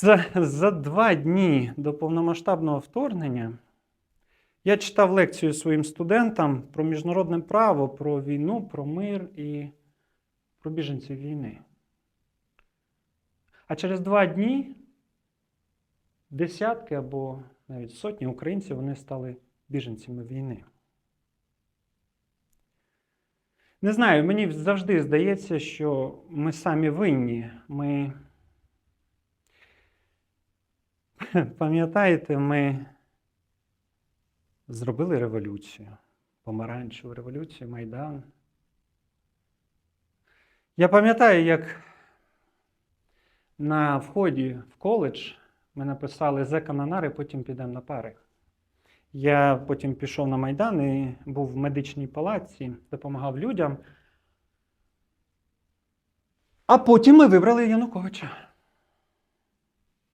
За, за два дні до повномасштабного вторгнення я читав лекцію своїм студентам про міжнародне право, про війну, про мир і про біженців війни. А через два дні десятки або навіть сотні українців вони стали біженцями війни. Не знаю, мені завжди здається, що ми самі винні. Ми Пам'ятаєте, ми зробили революцію, помаранчеву революцію, Майдан. Я пам'ятаю, як на вході в коледж ми написали зека на нари, потім підемо на пари. Я потім пішов на Майдан і був в медичній палаці, допомагав людям. А потім ми вибрали Януковича.